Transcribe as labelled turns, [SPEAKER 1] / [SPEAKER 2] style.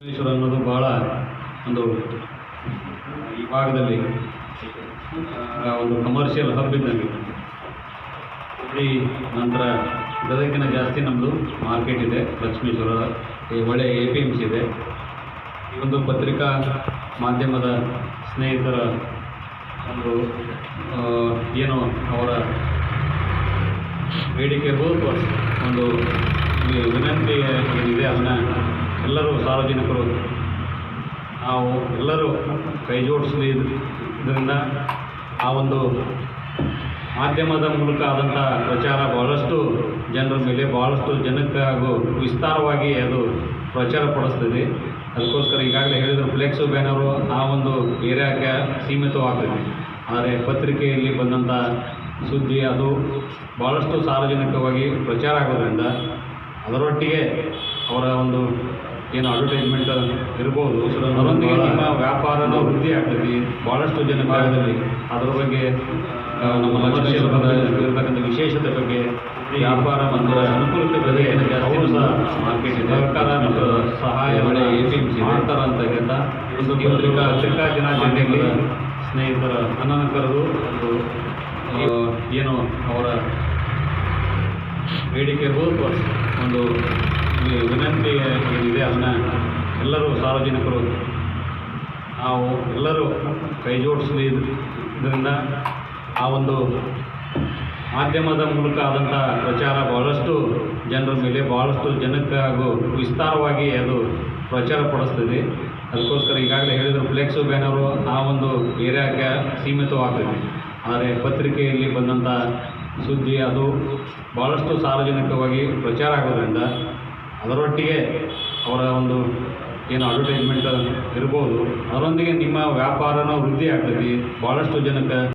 [SPEAKER 1] ಅನ್ನೋದು ಭಾಳ ಒಂದು, ಈ ಭಾಗದಲ್ಲಿ ಒಂದು ಕಮರ್ಷಿಯಲ್ ಹಬ್ ಇದ್ದಂಗೆ. ಹುಬ್ಳಿ ನಂತರ ಗದಗಿನ ಜಾಸ್ತಿ ನಮ್ಮದು ಮಾರ್ಕೆಟ್ ಇದೆ, ಲಕ್ಷ್ಮೀಶ್ವರ, ಈ ಒಳ್ಳೆ ಎ ಪಿ ಎಂ ಸಿ ಇದೆ. ಈ ಒಂದು ಪತ್ರಿಕಾ ಮಾಧ್ಯಮದ ಸ್ನೇಹಿತರ ಒಂದು ಏನು ಅವರ ಬೇಡಿಕೆ ಹೋದ ಒಂದು ವಿ- ವಿನಂತಿ ಏನಿದೆ ಅದನ್ನು ಎಲ್ಲರೂ ಸಾರ್ವಜನಿಕರು ನಾವು ಎಲ್ಲರೂ ಕೈ ಜೋಡಿಸಲಿ ಇದರಿಂದ ಆ ಒಂದು ಮಾಧ್ಯಮದ ಮೂಲಕ ಆದಂಥ ಪ್ರಚಾರ ಭಾಳಷ್ಟು ಜನರ ಮೇಲೆ ಭಾಳಷ್ಟು ಜನಕ್ಕೆ ಹಾಗೂ ವಿಸ್ತಾರವಾಗಿ ಅದು ಪ್ರಚಾರ ಪಡಿಸ್ತದೆ. ಅದಕ್ಕೋಸ್ಕರ ಈಗಾಗಲೇ ಹೇಳಿದ್ರು, ಫ್ಲೆಕ್ಸು ಬ್ಯಾನರು ಆ ಒಂದು ಏರಿಯಾಕ್ಕೆ ಸೀಮಿತವಾಗ್ತದೆ ಆದರೆ ಪತ್ರಿಕೆಯಲ್ಲಿ ಬಂದಂಥ ಸುದ್ದಿ ಅದು ಭಾಳಷ್ಟು ಸಾರ್ವಜನಿಕವಾಗಿ ಪ್ರಚಾರ ಆಗೋದ್ರಿಂದ ಅದರೊಟ್ಟಿಗೆ ಅವರ ಒಂದು ಏನು ಅಡ್ವರ್ಟೈಸ್ಮೆಂಟ್ ಇರ್ಬೋದು. ಅದರೊಂದಿಗೆ ನಿಮ್ಮ ವ್ಯಾಪಾರನ ವೃದ್ಧಿ ಆಗ್ತದೆ. ಭಾಳಷ್ಟು ಜನ ಭಾಗದಲ್ಲಿ ಅದರ ಬಗ್ಗೆ ನಮ್ಮ ಲಕ್ಷ್ಮೀ ಇರತಕ್ಕಂಥ ವಿಶೇಷತೆ ಬಗ್ಗೆ ವ್ಯಾಪಾರ ಮತ್ತು ಅನುಕೂಲತೆ ಬಗ್ಗೆ ಅವರು ಸಹ ಮಾರ್ಕೆಟ್ ಇದೆ. ಸರ್ಕಾರ ಮತ್ತು ಸಹಾಯ ಎ ಪಿ ಎಂ ಸಿ ಮಾಡ್ತಾರೆ ಅಂತ ಹೇಳ್ತಾ ಒಂದು ಪತ್ರಿಕಾ ದಿನಾಚರಣೆಯಲ್ಲಿ ಸ್ನೇಹಿತರ ಅನನಕರರು ಕರೆದು ಒಂದು ಏನು ಅವರ ಬೇಡಿಕೆ ಇರ್ಬೋದು ಒಂದು ವಿನಂತಿ ಏನಿದೆ ಅದನ್ನು ಎಲ್ಲರೂ ಸಾರ್ವಜನಿಕರು ನಾವು ಎಲ್ಲರೂ ಕೈ ಇದರಿಂದ ಆ ಒಂದು ಮಾಧ್ಯಮದ ಮೂಲಕ ಆದಂಥ ಪ್ರಚಾರ ಭಾಳಷ್ಟು ಜನರ ಮೇಲೆ ಭಾಳಷ್ಟು ಜನಕ್ಕೆ ಹಾಗೂ ವಿಸ್ತಾರವಾಗಿ ಅದು ಪ್ರಚಾರ ಪಡಿಸ್ತಿದೆ. ಅದಕ್ಕೋಸ್ಕರ ಈಗಾಗಲೇ ಹೇಳಿದ್ರು, ಫ್ಲೆಕ್ಸು ಬ್ಯಾನರು ಆ ಒಂದು ಏರಿಯಾಕ್ಕೆ ಸೀಮಿತವಾಗ್ತದೆ. ಆದರೆ ಪತ್ರಿಕೆಯಲ್ಲಿ ಬಂದಂಥ ಸುದ್ದಿ ಅದು ಭಾಳಷ್ಟು ಸಾರ್ವಜನಿಕವಾಗಿ ಪ್ರಚಾರ ಆಗೋದ್ರಿಂದ ಅದರೊಟ್ಟಿಗೆ ಅವರ ಒಂದು ಏನು ಅಡ್ವರ್ಟೈಸ್ಮೆಂಟ್ ಇರ್ಬೋದು ಅದರೊಂದಿಗೆ ನಿಮ್ಮ ವ್ಯಾಪಾರನ ವೃದ್ಧಿ ಆಗ್ತೈತಿ ಭಾಳಷ್ಟು ಜನಕ್ಕೆ